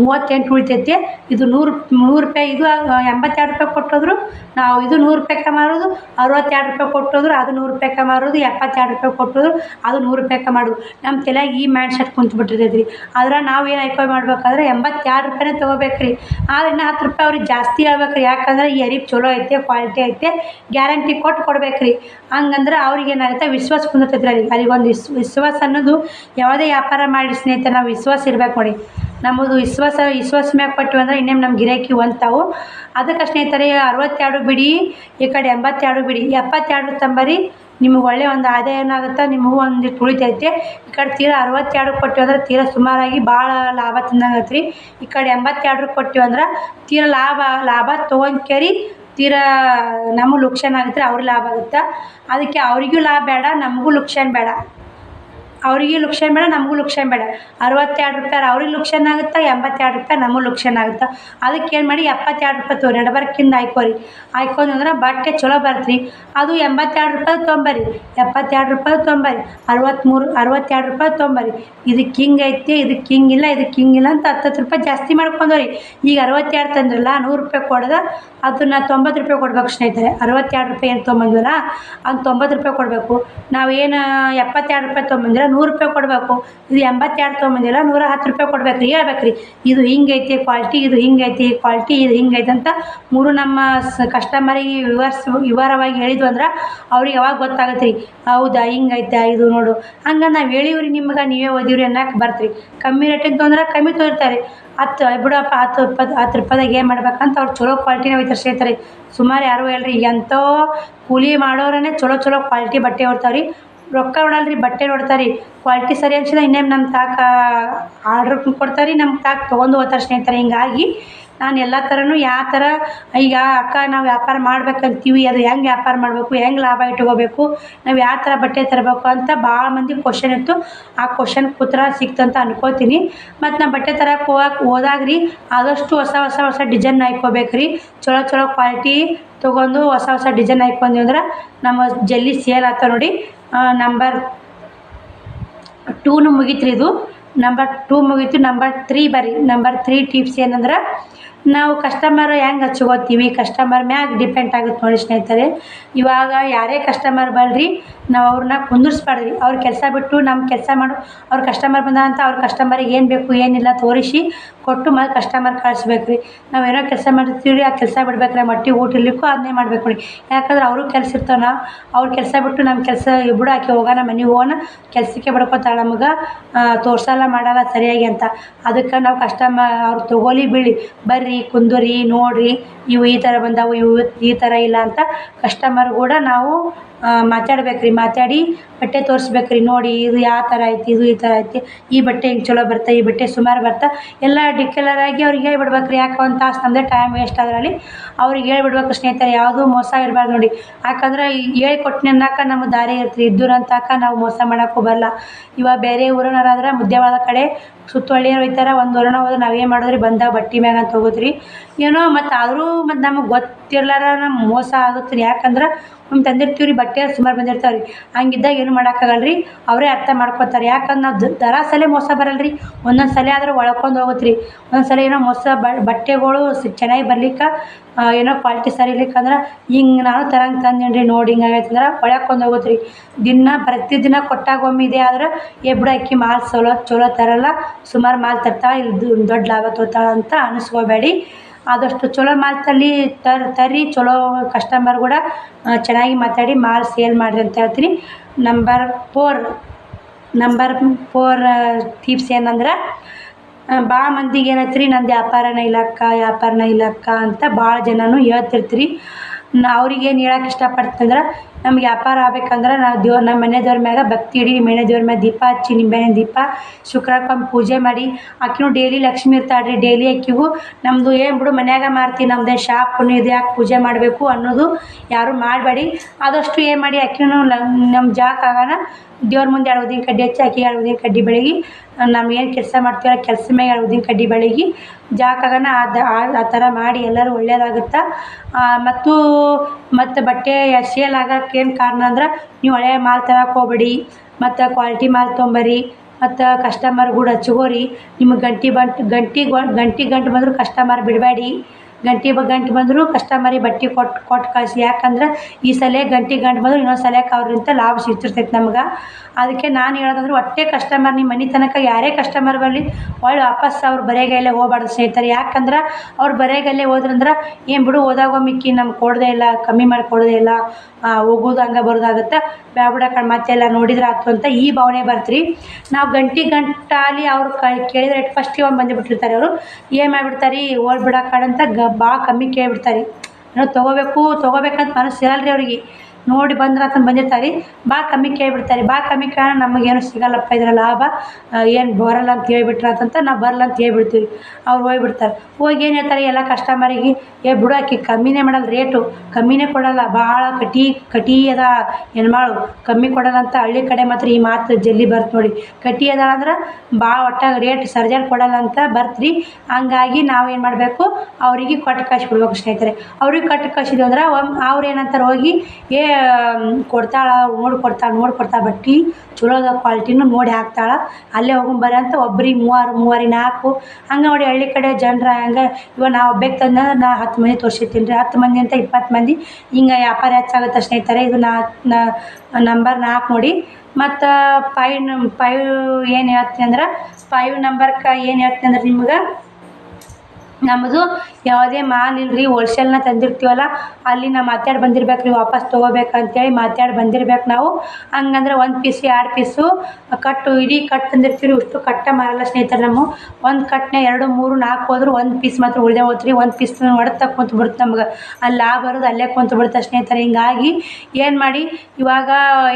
ಮೂವತ್ತೆಂಟು ಉಳಿತೈತೆ. ಇದು ನೂರು ನೂರು ರೂಪಾಯಿ, ಇದು ಎಂಬತ್ತೆರಡು ರೂಪಾಯಿ ಕೊಟ್ಟೋದ್ರು, ನಾವು ಇದು ನೂರು ರೂಪಾಯ್ಗೆ ಮಾರೋದು, ಅರವತ್ತೆರಡು ರೂಪಾಯಿ ಕೊಟ್ಟೋದ್ರು, ಅದು ನೂರು ರೂಪಾಯ್ಗೆ ಮಾರೋದು, ಎಪ್ಪತ್ತೆರಡು ರೂಪಾಯಿ ಕೊಟ್ಟೋದ್ರು, ಅದು ನೂರು ರೂಪಾಯಿಗೆ ಮಾಡೋದು ನಮ್ಮ ತಲೆಯಾಗ ಈ ಮ್ಯಾಂಡ್ ಸೆಟ್ ಕುಂತು ಬಿಟ್ಟಿರ್ತೈತೆ ರೀ ಆದ್ರೆ ನಾವು ಏನು ಆಯ್ಕೆ ಮಾಡ್ಬೇಕಾದ್ರೆ ಎಂಬತ್ತೆರಡು ರೂಪಾಯಿನೇ ತೊಗೋಬೇಕು ರೀ ಆದ್ರೆ ಇನ್ನು ಹತ್ತು ರೂಪಾಯಿ ಅವ್ರಿಗೆ ಜಾಸ್ತಿ ಹೇಳ್ಬೇಕು ರೀ ಯಾಕಂದ್ರೆ ಈ ಅರಿಬ್ ಚಲೋ ಐತೆ ಕ್ವಾಲಿಟಿ ಐತೆ ಗ್ಯಾರಂಟಿ ಕೊಟ್ಟು ಕೊಡ್ಬೇಕು ರೀ ಹಂಗಂದ್ರೆ ಅವ್ರಿಗೆ ಏನಾಗುತ್ತೆ ವಿಶ್ವಾಸ ಕುಂದಿರ್ತೈತೆ ರೀ ಅಲ್ಲಿ ಒಂದು ವಿಶ್, ವಿಶ್ವಾಸ ಅನ್ನೋದು ಯಾವುದೇ ವ್ಯಾಪಾರ ಮಾಡಿ ಸ್ನೇಹಿತರೆ, ನಾವು ವಿಶ್ವಾಸ ಇರ್ಬೇಕು ನೋಡಿ. ನಮ್ಮದು ವಿಶ್ವಾಸ ವಿಶ್ವಾಸ ಮ್ಯಾಗ ಕೊಟ್ಟಿವಿ ಅಂದ್ರೆ ಇನ್ನೇನು ನಮ್ಮ ಗಿರಾಕಿ ಹೊಂತಾವು ಅದಕ್ಕೆ ಸ್ನೇಹಿತರೆ, ಅರವತ್ತೆರಡು ಬಿಡಿ, ಈ ಕಡೆ ಎಂಬತ್ತೆರಡು ಬಿಡಿ, ಎಪ್ಪತ್ತೆರಡು ತಂಬರಿ, ನಿಮಗೆ ಒಳ್ಳೆಯ ಒಂದು ಆದಾಯ ಏನಾಗುತ್ತೆ ನಿಮಗೂ ಒಂದಿಷ್ಟು ಉಳಿತೈತೆ. ಈ ಕಡೆ ತೀರಾ ಅರವತ್ತೆರಡು ಕೊಟ್ಟಿವಿ ಅಂದ್ರೆ ತೀರಾ ಸುಮಾರಾಗಿ ಭಾಳ ಲಾಭ ತಿಂದಂಗೆ ರೀ ಈ ಕಡೆ ಎಂಬತ್ತೆರಡು ಕೊಟ್ಟಿವಿ ಅಂದ್ರೆ ತೀರಾ ಲಾಭ ಲಾಭ ತೊಗೊಂಡ್ಕೇರಿ ತೀರಾ ನಮಗೆ ಲುಕ್ಷನ್ ಆಗುತ್ತೆ ಅವ್ರಿಗೆ ಲಾಭ ಆಗುತ್ತೆ? ಅದಕ್ಕೆ ಅವರಿಗೂ ಲಾಭ ಬೇಡ ನಮಗೂ ಲುಕ್ಷನ್ ಬೇಡ. ಅವರಿಗೆ ಲುಕ್ಷನ್ ಬೇಡ, ನಮಗೂ ಲುಕ್ಷನ್ ಬೇಡ. ಅರವತ್ತೆರಡು ರೂಪಾಯಿ ಅವ್ರಿಗೆ ಲುಕ್ಷನ್ ಆಗುತ್ತೆ, ಎಂಬತ್ತೆರಡು ರೂಪಾಯಿ ನಮಗೂ ಲುಕ್ಷನ್ ಆಗುತ್ತೆ? ಅದಕ್ಕೆ ಏನು ಮಾಡಿ ಎಪ್ಪತ್ತೆರಡು ರೂಪಾಯಿ ತೊಗೊರಿ ನಡಬರ್ಕಿಂದ ಆಯ್ಕೊಂಡು ಅಂದ್ರೆ ಬಟ್ಟೆ ಚಲೋ ಬರ್ತೀರಿ. ಅದು ಎಂಬತ್ತೆರಡು ರೂಪಾಯಿ ತೊಂಬರಿ, ಎಪ್ಪತ್ತೆರಡು ರೂಪಾಯಿ ತೊಂಬರಿ ಅರವತ್ತ್ಮೂರು ಅರವತ್ತೆರಡು ರೂಪಾಯಿ ತೊಂಬರಿ. ಇದಕ್ಕೆ ಹಿಂಗೆ ಐತಿ ಇದಕ್ಕೆ ಹಿಂಗಿಲ್ಲ ಇದಕ್ಕೆ ಹಿಂಗಿಲ್ಲ ಅಂತ ಹತ್ತತ್ತು ರೂಪಾಯಿ ಜಾಸ್ತಿ ಮಾಡ್ಕೊಂಡವ್ರಿ ಈಗ ಅರವತ್ತೆರಡು ತಂದ್ರಲ್ಲ, ನೂರು ರೂಪಾಯಿ ಕೊಡೋದು, ಅದನ್ನ ತೊಂಬತ್ತು ರೂಪಾಯಿ ಕೊಡ್ಬೇಕು ಸ್ನೇಹಿತರೆ. ಅರವತ್ತೆರಡು ರೂಪಾಯಿ ಏನು ತೊಗೊಂಬಂದ್ವಲ್ಲ ಅದು ತೊಂಬತ್ತು ರೂಪಾಯಿ ಕೊಡಬೇಕು. ನಾವೇನು ಎಪ್ಪತ್ತೆರಡು ರೂಪಾಯಿ ತೊಗೊಂಬಂದ್ರೆ ನೂರು ರೂಪಾಯಿ ಕೊಡಬೇಕು, ಇದು ಎಂಬತ್ತೆರಡು ತೊಗೊಂಬಂದಿಲ್ಲ ನೂರ ಹತ್ತು ರೂಪಾಯಿ ಕೊಡ್ಬೇಕು ರೀ ಹೇಳ್ಬೇಕು ರೀ ಇದು ಹಿಂಗೈತಿ ಕ್ವಾಲಿಟಿ ಇದು ಹಿಂಗೈತಿ ಕ್ವಾಲಿಟಿ ಇದು ಹಿಂಗೈತೆ ಅಂತ ಮೂರು ನಮ್ಮ ಸ ಕಸ್ಟಮರಿಗೆ ವಿವರ್ಸ್, ವಿವರವಾಗಿ ಹೇಳಿದ್ವು ಅಂದ್ರೆ ಅವ್ರಿಗೆ ಯಾವಾಗ ಗೊತ್ತಾಗತ್ತೆ ರೀ ಹೌದಾ, ಹಿಂಗೈತೆ, ಇದು ನೋಡು. ಹಂಗೆ ನಾವು ಹೇಳಿವ್ರಿ ನಿಮ್ಗೆ, ನೀವೇ ಓದಿವ್ರಿ ಅನ್ನಕ್ಕೆ ಬರ್ತೀರಿ. ಕಮ್ಮಿ ರೇಟಿಗೆ ತೊಂದ್ರೆ ಕಮ್ಮಿ ತೊಗೊಳ್ತಾರೆ. ಹತ್ತು ಬಿಡಪ್ಪ, ಹತ್ತು ರೂಪಾಯಿ, ಹತ್ತು ರೂಪಾಯಿದಾಗ ಏನು ಮಾಡ್ಬೇಕಂತ ಅವ್ರು ಚಲೋ ಕ್ವಾಲ್ಟಿನ ಒಯ್ತಾರೆ ಸೇತಾರೆ ಸುಮಾರು ಯಾರು ಹೇಳ್ರಿ ಎಂಥೋ ಕೂಲಿ ಮಾಡೋರೇ ಚಲೋ ಚಲೋ ಕ್ವಾಲಿಟಿ ಬಟ್ಟೆ ಹೊರ್ತಾವೆ ರೀ ರೊಕ್ಕ ನೋಡಲ್ಲ ಬಟ್ಟೆ ನೋಡ್ತಾರೆ. ಕ್ವಾಲಿಟಿ ಸರಿ ಅನ್ಸಿಲ್ಲ, ಇನ್ನೇನು ನಮ್ಮ ತಾಕ ಆರ್ಡ್ರ್ ಕೊಡ್ತಾರೆ ನಮ್ಮ ತಾಕ ತೊಗೊಂಡು ಹೋಗ್ತಾರೆ ಸ್ನೇಹಿತರೆ. ಹಿಂಗಾಗಿ ನಾನು ಎಲ್ಲ ಥರನೂ ಯಾವ ಥರ ಈಗ ಅಕ್ಕ ನಾವು ವ್ಯಾಪಾರ ಮಾಡ್ಬೇಕಂತೀವಿ, ಅದು ಹೆಂಗೆ ವ್ಯಾಪಾರ ಮಾಡಬೇಕು, ಹೆಂಗೆ ಲಾಭ ಇಟ್ಕೋಬೇಕು, ನಾವು ಯಾವ ಥರ ಬಟ್ಟೆ ತರಬೇಕು ಅಂತ ಭಾಳ ಮಂದಿ ಕ್ವಶನ್ ಇತ್ತು. ಆ ಕ್ವಶನ್ ಉತ್ತರ ಸಿಕ್ತಂತ ಅನ್ಕೋತೀನಿ. ಮತ್ತು ನಾ ಬಟ್ಟೆ ತರಕ್ಕೆ ಹೋಗಕ್ ಹೋದಾಗ ರೀ, ಆದಷ್ಟು ಹೊಸ ಹೊಸ ಹೊಸ ಡಿಸೈನ್ ಹಾಕ್ಕೋಬೇಕು ರೀ. ಚಲೋ ಚಲೋ ಕ್ವಾಲಿಟಿ ತೊಗೊಂಡು ಹೊಸ ಹೊಸ ಡಿಸೈನ್ ಹಾಕ್ಕೊಂಡ್ವಿ ಅಂದ್ರೆ ನಮ್ಮ ಜಲ್ಲಿ ಸೇಲ್ ಆತ ನೋಡಿ. ನಂಬರ್ ಟೂನು ಮುಗೀತು ರೀ ಇದು. ನಂಬರ್ ಟೂ ಮುಗೀತು. ನಂಬರ್ ತ್ರೀ ಬರ್ರಿ. ನಂಬರ್ ತ್ರೀ ಟಿಪ್ಸ್ ಏನಂದ್ರೆ ನಾವು ಕಸ್ಟಮರ್ ಹೆಂಗೆ ಹಚ್ಕೋತೀವಿ? ಕಸ್ಟಮರ್ ಮ್ಯಾಗ ಡಿಪೆಂಡ್ ಆಗುತ್ತೆ ನೋಡಿ ಸ್ನೇಹಿತರೆ. ಇವಾಗ ಯಾರೇ ಕಸ್ಟಮರ್ ಬರ್ರಿ ನಾವು ಅವ್ರನ್ನ ಕುಂದಿರ್ಸ್ಬಾರ್ದ್ರಿ. ಅವ್ರ ಕೆಲಸ ಬಿಟ್ಟು ನಮ್ಮ ಕೆಲಸ ಮಾಡು, ಅವ್ರ ಕಸ್ಟಮರ್ ಬಂದ ಅಂತ ಅವ್ರ ಕಸ್ಟಮರಿಗೆ ಏನು ಬೇಕು, ಏನಿಲ್ಲ ತೋರಿಸಿ ಕೊಟ್ಟು ಮತ್ತೆ ಕಸ್ಟಮರ್ ಕಳಿಸ್ಬೇಕು ರೀ ಏನೋ ಕೆಲಸ ಮಾಡಿರ್ತೀವಿ ರೀ ಆ ಕೆಲಸ ಬಿಡ್ಬೇಕ್ರೆ ಮಟ್ಟಿಗೆ ಊಟ ಇರ್ಲಿಕ್ಕೂ ಅದನ್ನೇ ಮಾಡ್ಬೇಕು ನೋಡಿ. ಯಾಕಂದ್ರೆ ಅವರು ಕೆಲಸ ಇರ್ತಾವೆ ನಾವು ಅವ್ರ ಕೆಲಸ ಬಿಟ್ಟು ನಮ್ಮ ಕೆಲಸ ಬಿಡು ಆಕೆ ಹೋಗೋಣ, ಮನೆಗೆ ಹೋಗೋಣ, ಕೆಲಸಕ್ಕೆ ಬಿಡ್ಕೊತಾಳೆ ನಮಗೆ ತೋರ್ಸಲ್ಲ ಮಾಡಲ್ಲ ಸರಿಯಾಗಿ ಅಂತ. ಅದಕ್ಕೆ ನಾವು ಕಸ್ಟಮರ್ ಅವ್ರು ತೊಗೊಲಿ ಬೀಳಿ, ಬರ್ರಿ. ಕುಂದುರಿ ನೋಡಿರಿ ಇವು ಈ ಥರ ಬಂದಾವು ಇವು ಈ ಥರ ಇಲ್ಲ ಅಂತ ಕಸ್ಟಮರ್ ಕೂಡ ನಾವು ಮಾತಾಡ್ಬೇಕು ರೀ ಮಾತಾಡಿ, ಬಟ್ಟೆ ತೋರಿಸ್ಬೇಕ್ರಿ ನೋಡಿ, ಇದು ಯಾವ ಥರ ಐತಿ, ಇದು ಈ ಥರ ಐತಿ, ಈ ಬಟ್ಟೆ ಹಿಂಗೆ ಚಲೋ ಬರ್ತಾ, ಈ ಬಟ್ಟೆ ಸುಮಾರು ಬರ್ತಾ, ಎಲ್ಲ ಡಿಕ್ಲರ್ ಆಗಿ ಅವ್ರಿಗೆ ಹೇಳ್ಬಿಡ್ಬೇಕ್ರಿ, ಯಾಕೆ ಒಂದು ತಾಸು ನಮ್ಮದೇ ಟೈಮ್ ವೇಸ್ಟ್ ಅದರಲ್ಲಿ ಅವ್ರಿಗೆ ಹೇಳ್ಬಿಡ್ಬೇಕು ಸ್ನೇಹಿತರೆ, ಯಾವುದೂ ಮೋಸ ಇರಬಾರ್ದು ನೋಡಿ, ಯಾಕಂದ್ರೆ ಹೇಳ್ಕೊಟ್ನಿ ಅನ್ನಕ್ಕೆ ನಮ್ಮ ದಾರಿ ಇರ್ತೀರಿ, ಇದ್ದೂರು ಅಂತಾಕ ನಾವು ಮೋಸ ಮಾಡೋಕ್ಕೂ ಬರಲ್ಲ ಇವಾಗ ಬೇರೆ ಊರನವರಾದ್ರೆ ಮುದ್ದೆವಾದ ಕಡೆ ಸುತ್ತುವಳಿಯರು ಹೋಯ್ತಾರ ಒಂದು ಊರನ ಹೋದ್ರೆ ನಾವೇನು ಮಾಡಿದ್ರಿ, ಬಂದ ಬಟ್ಟೆ ಮ್ಯಾಗ ಅಂತ ಹೋಗುದ್ರಿ, ಏನೋ ಮತ್ತು ಆದರೂ ಮತ್ತು ನಮಗೆ ಗೊತ್ತಿರ್ಲಾರ ನಮ್ಮ ಮೋಸ ಆಗುತ್ತೆ ರೀ ಯಾಕಂದ್ರೆ ನಮ್ಮ ತಂದಿರ್ತೀವಿ ರೀ ಬಟ್ಟೆ ಸುಮಾರು ಬಂದಿರ್ತಾವೆ ರೀ ಹಂಗಿದ್ದಾಗ ಏನು ಮಾಡೋಕ್ಕಾಗಲ್ಲ ರೀ ಅವರೇ ಅರ್ಥ ಮಾಡ್ಕೊತಾರೆ. ಯಾಕಂದ್ರೆ ನಾವು ದರ ಸಲ ಮೋಸ ಬರಲ್ಲ ರೀ ಒಂದೊಂದು ಸಲ ಆದ್ರೆ ಒಳ್ಕೊಂಡು ಹೋಗುತ್ತೆ ರೀ ಒಂದೊಂದು ಸಲ ಏನೋ ಮೋಸ ಬಟ್ಟೆಗಳು ಚೆನ್ನಾಗಿ ಬರ್ಲಿಕ್ಕೆ ಏನೋ ಕ್ವಾಲಿಟಿ ಸರಿ ಇರ್ಲಿಕ್ಕಂದ್ರೆ ಹಿಂಗೆ ನಾನು ತರಂಗೆ ತಂದೀನಿ ರೀ ನೋಡಿ ಹಿಂಗಾಗೈತೆ ಅಂದ್ರೆ ಒಳಕೊಂಡು ಹೋಗುತ್ತೆ ರೀ ದಿನ, ಪ್ರತಿದಿನ ಕೊಟ್ಟಾಗ ಒಮ್ಮೆ ಇದೆ ಆದ್ರೆ, ಏ ಬಿಡ ಅಕ್ಕಿ ಮಾಲ್ ಚಲೋ ಚಲೋ ತರಲ್ಲ, ಸುಮಾರು ಮಾಲ್ ತರ್ತಾಳೆ ಇಲ್ಲಿ ದೊಡ್ಡ ಲಾಭ ತೊಗೊತಾಳೆ ಅಂತ ಅನಿಸ್ಕೋಬೇಡಿ. ಆದಷ್ಟು ಚಲೋ ಮಾಲ್ ತಲ್ಲಿ ತರ್, ತರ್ರಿ, ಚಲೋ ಕಸ್ಟಮರ್ ಕೂಡ ಚೆನ್ನಾಗಿ ಮಾತಾಡಿ ಮಾಲ್ ಸೇಲ್ ಮಾಡಿರಿ ಅಂತ ಹೇಳ್ತೀನಿ. Number four number four tips ಏನಂದ್ರೆ ಭಾಳ ಮಂದಿಗೆ ಏನೈತ್ರಿ, ನಂದು ವ್ಯಾಪಾರನ ಇಲ್ಲಕ್ಕ ವ್ಯಾಪಾರನ ಇಲ್ಲಕ್ಕ ಅಂತ ಭಾಳ ಜನನು ಹೇಳ್ತಿರ್ತೀರಿ. ನಾ ಅವ್ರಿಗೆ ಏನು ಹೇಳಕ್ಕೆ ಇಷ್ಟಪಡ್ತಂದ್ರೆ ನಮ್ಗೆ ವ್ಯಾಪಾರ ಆಗ್ಬೇಕಂದ್ರೆ ನಾವು ದೇವ್ ನಮ್ಮ ಮನೆ ದೇವ್ರ ಮ್ಯಾಗ ಭಕ್ತಿ ಇಡಿ ಮನೆ ದೇವ್ರ ಮ್ಯಾಗ ದೀಪ ಹಚ್ಚಿ ನಿಂಬೆಹಣ್ಣಿನ ದೀಪ ಶುಕ್ರಕ್ಕೊಮ್ಮೆ ಪೂಜೆ ಮಾಡಿ. ಆಕಿನೂ ಡೈಲಿ ಲಕ್ಷ್ಮಿ ಇರ್ತಾಳೆ ರೀ ಡೈಲಿ ಆಕಿಗೂ. ನಮ್ಮದು ಏನು ಬಿಡು, ಮನ್ಯಾಗ ಮಾಡ್ತೀವಿ ನಮ್ಮದೇ ಶಾಪ್ ಇದು ಯಾಕೆ ಪೂಜೆ ಮಾಡಬೇಕು ಅನ್ನೋದು ಯಾರೂ ಮಾಡಬೇಡಿ. ಆದಷ್ಟು ಏನು ಮಾಡಿ, ಆಕಿನೂ ನಮ್ಮ ಆಗೋಣ ದೇವ್ರ ಮುಂದೆ ಎರಡು ಉದ್ದಿನ ಕಡ್ಡಿ ಹಚ್ಚಿ, ಆಕೆಗೆ ಎರಡು ಉದ್ದಿನ ಕಡ್ಡಿ ಬೆಳಗಿ ನಾವು ಏನು ಕೆಲಸ ಮಾಡ್ತೀವಲ್ಲ, ಕೆಲಸ ಮ್ಯಾಗ ಎರಡು ಉದ್ದಿನ ಕಡ್ಡಿ ಬೆಳಗಿ ಜಾಗಗನ ಅದು ಆ ಥರ ಮಾಡಿ ಎಲ್ಲರೂ ಒಳ್ಳೆಯದಾಗುತ್ತೆ ಮತ್ತು ಮತ್ತು ಬಟ್ಟೆ ಸೇಲ್ ಆಗಕ್ಕೆ ಏನು ಕಾರಣ ಅಂದ್ರೆ ನೀವು ಹಳೆ ಮಾಲ್ ತರಕ್ಕೆ ಹೋಗ್ಬೇಡಿ, ಮತ್ತು ಕ್ವಾಲಿಟಿ ಮಾಲ್ ತೊಗೊಂಬರಿ ಮತ್ತು ಕಸ್ಟಮರ್ ಕೂಡ ಹಚ್ಕೋರಿ, ನಿಮಗೆ ಗಂಟಿ ಬಂಟು, ಗಂಟಿ ಗಂಟೆ, ಗಂಟು ಬಂದರೂ ಕಸ್ಟಮರ್ ಬಿಡಬೇಡಿ. ಗಂಟೆ ಬ ಗಂಟು ಬಂದರೂ ಕಸ್ಟಮರಿಗೆ ಬಟ್ಟೆ ಕೊಟ್ಟು ಕೊಟ್ಟು ಕಳಿಸಿ. ಯಾಕಂದ್ರೆ ಈ ಸಲ ಗಂಟೆ ಗಂಟು ಬಂದ್ರೆ, ಇನ್ನೊಂದು ಸಲಕ್ಕೆ ಅವ್ರಿಂದ ಲಾಭ ಸಿಗ್ತಿರ್ತೈತೆ ನಮ್ಗೆ. ಅದಕ್ಕೆ ನಾನು ಹೇಳೋದಂದ್ರೆ ಒಟ್ಟೆ ಕಸ್ಟಮರ್ ನಿಮ್ಮ ಮನೆ ತನಕ ಯಾರೇ ಕಸ್ಟಮರ್ ಬರಲಿ, ಒಳ್ಳೆ ವಾಪಸ್ ಅವ್ರು ಬರೇಗೈಲೆ ಹೋಗ್ಬಾರ್ದು ಸ್ನೇಹಿತರೆ. ಯಾಕಂದ್ರೆ ಅವ್ರು ಬರೇಗಲ್ಲೇ ಹೋದ್ರಂದ್ರೆ ಏನು ಬಿಡು, ಹೋದಾಗ ಮಿಕ್ಕಿ ನಮ್ಗೆ ಕೊಡದೇ ಇಲ್ಲ, ಕಮ್ಮಿ ಮಾಡಿ ಕೊಡೋದೇ ಇಲ್ಲ ಹೋಗೋದು ಹಂಗೆ ಬರೋದಾಗುತ್ತೆ. ಬ್ಯಾಬಿಡ ಕಣ್, ಮತ್ತೆಲ್ಲ ನೋಡಿದ್ರೆ ಆಯ್ತು ಅಂತ ಈ ಭಾವನೆ ಬರ್ತ್ರಿ. ನಾವು ಗಂಟೆ ಗಂಟಾಲಿ ಅವ್ರು ಕೇಳಿದ್ರೆ ರೇಟ್ ಫಸ್ಟಿಗೆ ಒಂದು ಬಂದುಬಿಟ್ಟಿರ್ತಾರೆ ಅವರು. ಏನು ಮಾಡಿಬಿಡ್ತಾರೆ ಓಡ್ ಬಿಡಕ್ಕಂತ ಗ ಭಾಳ ಕಮ್ಮಿ ಕೇಳಿಬಿಡ್ತಾರೆ. ಏನೋ ತೊಗೋಬೇಕು ತೊಗೋಬೇಕಂತ ಮನಸ್ಸು ಇರಲ್ಲ ರೀ ಅವ್ರಿಗೆ. ನೋಡಿ ಬಂದ್ರೆ ಅಂತ ಬಂದಿರ್ತಾರೆ. ರೀ ಭಾಳ ಕಮ್ಮಿ ಕೇಳಿಬಿಡ್ತಾರೆ. ಭಾಳ ಕಮ್ಮಿ ಕೇಳೋಣ, ನಮಗೇನು ಸಿಗಲ್ಲಪ್ಪ ಇದ್ರ ಲಾಭ? ಏನು ಬರಲ್ಲ ಅಂತ ಹೇಳ್ಬಿಟ್ರ ಅಂತ ನಾವು ಬರಲ್ಲ ಅಂತ ಹೇಳ್ಬಿಡ್ತೀವಿ. ಅವ್ರು ಹೋಗ್ಬಿಡ್ತಾರೆ. ಹೋಗಿ ಏನು ಹೇಳ್ತಾರೆ ಎಲ್ಲ ಕಸ್ಟಮರಿಗೆ ಏ ಬಿಡು ಆಕಿ, ಕಮ್ಮಿನೇ ಮಾಡಲ್ಲ ರೇಟು ಕಮ್ಮಿನೇ ಕೊಡಲ್ಲ ಭಾಳ ಕಟಿ ಕಟಿ ಅದ. ಮಾಡು, ಕಮ್ಮಿ ಕೊಡಲ್ಲ ಅಂತ ಹಳ್ಳಿ ಕಡೆ ಮಾತ್ರ ಈ ಮಾತು ಜಲ್ದಿ ಬರ್ತು ನೋಡಿ. ಕಟಿ ಅದ ಅಂದ್ರೆ ಭಾಳ ಒಟ್ಟಾಗಿ ರೇಟ್ ಸರ್ಜನ್ ಕೊಡಲ್ಲ ಅಂತ ಬರ್ತ್ರಿ. ಹಂಗಾಗಿ ನಾವು ಏನು ಮಾಡಬೇಕು, ಅವರಿಗೆ ಕೊಟ್ಟು ಕಳಿಸ್ಬಿಡ್ಬೇಕು ಸ್ನೇಹಿತರೆ. ಅವ್ರಿಗೆ ಕೊಟ್ಟು ಕಳಿಸಿದ್ವಿ ಅಂದ್ರೆ ಅವ್ರು ಏನಂತಾರೆ ಹೋಗಿ, ಏ ಕೊಡ್ತಾಳೆ, ನೋಡಿ ಕೊಡ್ತಾಳೆ ನೋಡಿ ಕೊಡ್ತಾಳೆ ಬಟ್ಟೆ ಚಲೋ ಅದ ಕ್ವಾಲಿಟಿನೂ ನೋಡಿ ಹಾಕ್ತಾಳೆ. ಅಲ್ಲೇ ಹೋಗೊಂಬರ್ರಿ ಅಂತ ಒಬ್ರಿಗೆ ಮೂವರು ಮೂವರಿಗೆ ನಾಲ್ಕು. ಹಂಗೆ ನೋಡಿ ಹಳ್ಳಿ ಕಡೆ ಜನರ ಹಂಗೆ ಇವಾಗ ನಾವು ಒಬ್ಬಾಕಿ ತಂದ್ರೆ ನಾ ಹತ್ತು ಮಂದಿ ತೋರಿಸಿರ್ತೀನಿ ರೀ. ಹತ್ತು ಮಂದಿ ಅಂತ ಇಪ್ಪತ್ತು ಮಂದಿ. ಹಿಂಗೆ ವ್ಯಾಪಾರ ಹೆಚ್ಚಾಗುತ್ತೆ ಸ್ನೇಹಿತರೆ ಇದು ನಾ ನಂಬರ್ ನಾಲ್ಕು ನೋಡಿ. ಮತ್ತು ಫೈವ್ ಫೈವ್ ಏನು ಹೇಳ್ತೀನಿ ಅಂದ್ರೆ ಫೈವ್ ನಂಬರ್ಗೆ ಏನು ಹೇಳ್ತೀನಿ ಅಂದ್ರೆ ನಿಮ್ಗೆ ನಮ್ಮದು ಯಾವುದೇ ಮಾಲ್ ಇಲ್ರಿ ಹೋಲ್ಸೇಲ್ನ ತಂದಿರ್ತೀವಲ್ಲ, ಅಲ್ಲಿ ನಾವು ಮಾತಾಡಿ ಬಂದಿರ್ಬೇಕು ರೀ, ವಾಪಸ್ ತೊಗೋಬೇಕು ಅಂತೇಳಿ ಮಾತಾಡಿ ಬಂದಿರ್ಬೇಕು ನಾವು. ಹಂಗಂದ್ರೆ ಒಂದು ಪೀಸ್ ಎರಡು ಪೀಸು ಕಟ್ಟು ಇಡೀ ಕಟ್ ತಂದಿರ್ತೀವಿ ಇಷ್ಟು ಕಟ್ಟೇ ಮಾರಲ್ಲ ಸ್ನೇಹಿತರೆ ನಮ್ಮ ಒಂದು ಕಟ್ನ ಎರಡು, ಮೂರು, ನಾಲ್ಕು ಹೋದ್ರೂ ಒಂದು ಪೀಸ್ ಮಾತ್ರ ಉಳಿದೇ ಹೋಯ್ತು ರೀ ಒಂದು ಪೀಸ್ ಒಡೆತ ಕುಂತು ಬಿಡುತ್ತೆ ನಮ್ಗೆ. ಅಲ್ಲಿ ಲಾಭ ಬರೋದು ಅಲ್ಲೇ ಕುಂತು ಬಿಡುತ್ತೆ ಸ್ನೇಹಿತರೆ. ಹಿಂಗಾಗಿ ಏನು ಮಾಡಿ, ಇವಾಗ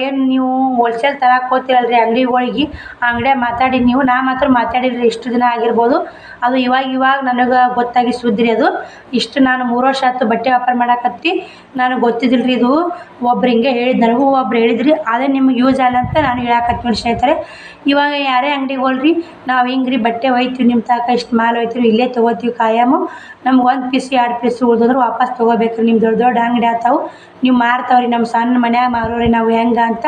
ಏನು ನೀವು ಹೋಲ್ಸೇಲ್ ತರಕ್ಕೆ ಹೋಗ್ತೀರಲ್ರಿ ಅಂಗಡಿಗಳಿಗೆ, ಅಂಗಡಿಯಾಗ ಮಾತಾಡಿ ನೀವು, ನಾ ಮಾತ್ರ ಮಾತಾಡಿರಿ ಇಷ್ಟು ದಿನ ಆಗಿರ್ಬೋದು. ಅದು ಇವಾಗ ಇವಾಗ ನನಗೆ ಗೊತ್ತಾಗಿ ಸುದ್ರಿ ಅದು. ಇಷ್ಟು ನಾನು ಮೂರು ವರ್ಷ ಆಯ್ತು ಬಟ್ಟೆ ವ್ಯಾಪಾರ ಮಾಡಕತ್ತಿ. ನನಗೆ ಗೊತ್ತಿದ್ದಿಲ್ಲ ರೀ ಇದು. ಒಬ್ರು ಹಿಂಗೆ ಹೇಳಿದ್ದು ನನಗೂ ಒಬ್ರು ಹೇಳಿದ್ರಿ. ಅದೇ ನಿಮ್ಗೆ ಯೂಸ್ ಆಗಲ್ಲ ಅಂತ ನಾನು ಹೇಳಕತ್ತೀನಿ ನೋಡಿ ಸ್ನೇಹಿತರೆ. ಇವಾಗ ಯಾರೇ ಅಂಗಡಿಗೆ ಹೋಲ್ರಿ ನಾವು ಹಿಂಗೆ ರೀ ಬಟ್ಟೆ ಒಯ್ತೀವಿ ನಿಮ್ಮ ತಾಕ ಇಷ್ಟು ಮಾಲ್ ಒಯ್ತೀವಿ, ಇಲ್ಲೇ ತೊಗೋತೀವಿ ಕಾಯಮು ನಮ್ಗೆ ಒಂದು ಪೀಸ್ ಎರಡು ಪೀಸ್ ಉಳ್ದೋದ್ರೆ ವಾಪಸ್ ತೊಗೋಬೇಕ್ರಿ ನಿಮ್ಮ ದೊಡ್ಡ ದೊಡ್ಡ ಅಂಗಡಿ ಆತಾವು. ನೀವು ಮಾರ್ತಾವ್ರಿ ನಮ್ಮ ಸಣ್ಣ ಮನ್ಯಾಗ ಮಾರೋರಿ ನಾವು ಹೆಂಗೆ ಅಂತ.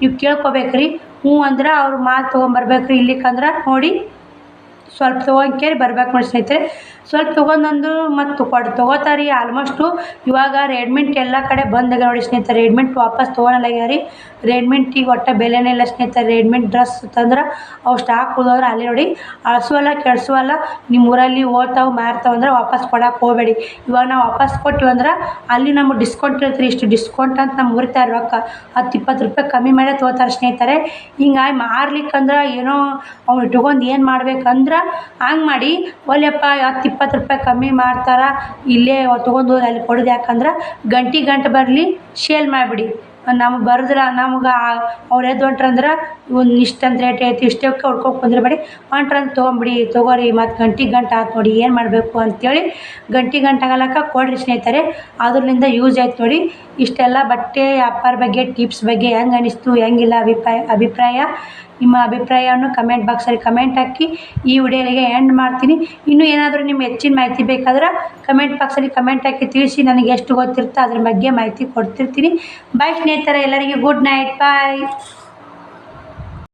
ನೀವು ಕೇಳ್ಕೊಬೇಕು ರೀ ಹ್ಞೂ ಅಂದ್ರೆ ಅವ್ರು ಮಾಲ್ ತೊಗೊಂಬರ್ಬೇಕು ರೀ ಇಲ್ಲಿಕಂದ್ರೆ ನೋಡಿ ಸ್ವಲ್ಪ ತೊಗೊಂಡ್ಕೇರಿ ಬರ್ಬೇಕು ನೋಡಿ ಸ್ನೇಹಿತರೆ ಸ್ವಲ್ಪ ತೊಗೊಂಡಂದು ಮತ್ತು ಕೊಡ್, ತೊಗೋತಾರೆ ರೀ ಆಲ್ಮೋಸ್ಟು ಇವಾಗ ರೆಡ್ಮಿಂಟ್ ಎಲ್ಲ ಕಡೆ ಬಂದಾಗ ನೋಡಿ ಸ್ನೇಹಿತರೆ. ರೆಡ್ಮಿಂಟ್ ವಾಪಸ್ ತೊಗೊಳಲ್ಲ ರೀ ರೆಡ್ಮಿಂಟಿಗೆ ಒಟ್ಟು ಬೆಲೆನೇ ಇಲ್ಲ ಸ್ನೇಹಿತರೆ. ರೆಡ್ಮಿಂಟ್ ಡ್ರೆಸ್ ತಂದ್ರೆ ಅವು ಸ್ಟಾಕ್ ಉಳಿದೋದ್ರೆ ಅಲ್ಲಿ ನೋಡಿ ಅಳಿಸುವಲ್ಲ ಕೆಡಿಸುವಲ್ಲ ನಿಮ್ಮ ಊರಲ್ಲಿ ಓದ್ತಾವೆ, ಮಾರ್ತಾವೆ ಅಂದ್ರೆ ವಾಪಸ್ ಕೊಡಕ್ಕೆ ಹೋಗಬೇಡಿ. ಇವಾಗ ನಾವು ವಾಪಸ್ ಕೊಟ್ಟಿವಿ ಅಂದ್ರೆ ಅಲ್ಲಿ ನಮಗೆ ಡಿಸ್ಕೌಂಟ್ ಇರ್ತೀರಿ ಇಷ್ಟು ಡಿಸ್ಕೌಂಟ್ ಅಂತ ನಮ್ಮ ಮುರಿತಾರೆ ರೊಕ್ಕ. ಹತ್ತು ಇಪ್ಪತ್ತು ರೂಪಾಯಿ ಕಮ್ಮಿ ಮಾಡೇ ತೊಗೋತಾರೆ ಸ್ನೇಹಿತರೆ. ಹಿಂಗಾಗಿ ಮಾರ್ಲಿಕ್ಕಂದ್ರೆ ಏನೋ ಅವ್ನು ಇಟ್ಕೊಂಡು ಏನು ಮಾಡ್ಬೇಕಂದ್ರೆ ಹಂಗೆ ಮಾಡಿ ಒಲ್ಲೆಪ್ಪ ಹತ್ತು ಇಪ್ಪತ್ತು ರೂಪಾಯಿ ಕಮ್ಮಿ ಮಾಡ್ತಾರೆ, ಇಲ್ಲೇ ತೊಗೊಂಡು ಹೋಗಿ ಅಲ್ಲಿ ಕೊಡೋದು ಯಾಕಂದ್ರೆ ಗಂಟೆ ಗಂಟೆ ಬರಲಿ ಶೇಲ್ ಮಾಡಿಬಿಡಿ. ನಮ್ಗೆ ಬರೋದಿಲ್ಲ ನಮ್ಗೆ ಅವ್ರು ಎದ್ದು ಹೊಂಟ್ರಂದ್ರೆ ಒಂದು ಇಷ್ಟಂತ ರೇಟ್ ಐತಿ ಇಷ್ಟಕ್ಕೆ ಹೊಡ್ಕೊಂಡು ಕುಂದ್ರಬೇಡಿ. ಹೊಂಟ್ರಂತ ತೊಗೊಂಬಿಡಿ, ತೊಗೋರಿ, ಮತ್ತು ಗಂಟೆ ಗಂಟೆ ಆಯ್ತು ನೋಡಿ, ಏನು ಮಾಡಬೇಕು ಅಂತೇಳಿ ಗಂಟೆ ಗಂಟೆ ಕೊಡ್ರಿ ಕೊಡಿರಿ ಸ್ನೇಹಿತರೆ. ಅದ್ರಿಂದ ಯೂಸ್ ಆಯ್ತು ನೋಡಿ. ಇಷ್ಟೆಲ್ಲ ಬಟ್ಟೆ ವ್ಯಾಪಾರ ಬಗ್ಗೆ ಟಿಪ್ಸ್ ಬಗ್ಗೆ ಹೆಂಗೆ ಅನಿಸ್ತು, ಹೆಂಗಿಲ್ಲ ಅಭಿಪ್ರಾಯ ಅಭಿಪ್ರಾಯ? ನಿಮ್ಮ ಅಭಿಪ್ರಾಯವನ್ನು ಕಮೆಂಟ್ ಬಾಕ್ಸಲ್ಲಿ ಕಮೆಂಟ್ ಹಾಕಿ. ಈ ವಿಡಿಯೋಗೆ ಎಂಡ್ ಮಾಡ್ತೀನಿ. ಇನ್ನೂ ಏನಾದರೂ ನಿಮ್ಮ ಹೆಚ್ಚಿನ ಮಾಹಿತಿ ಬೇಕಾದ್ರೆ ಕಮೆಂಟ್ ಬಾಕ್ಸಲ್ಲಿ ಕಮೆಂಟ್ ಹಾಕಿ ತಿಳಿಸಿ ನನಗೆ ಎಷ್ಟು ಗೊತ್ತಿರುತ್ತೋ ಅದ್ರ ಬಗ್ಗೆ ಮಾಹಿತಿ ಕೊಡ್ತಿರ್ತೀನಿ. ಬಾಯ್ ಸ್ನೇಹಿತರೆ, ಎಲ್ಲರಿಗೂ ಗುಡ್ ನೈಟ್ ಬಾಯ್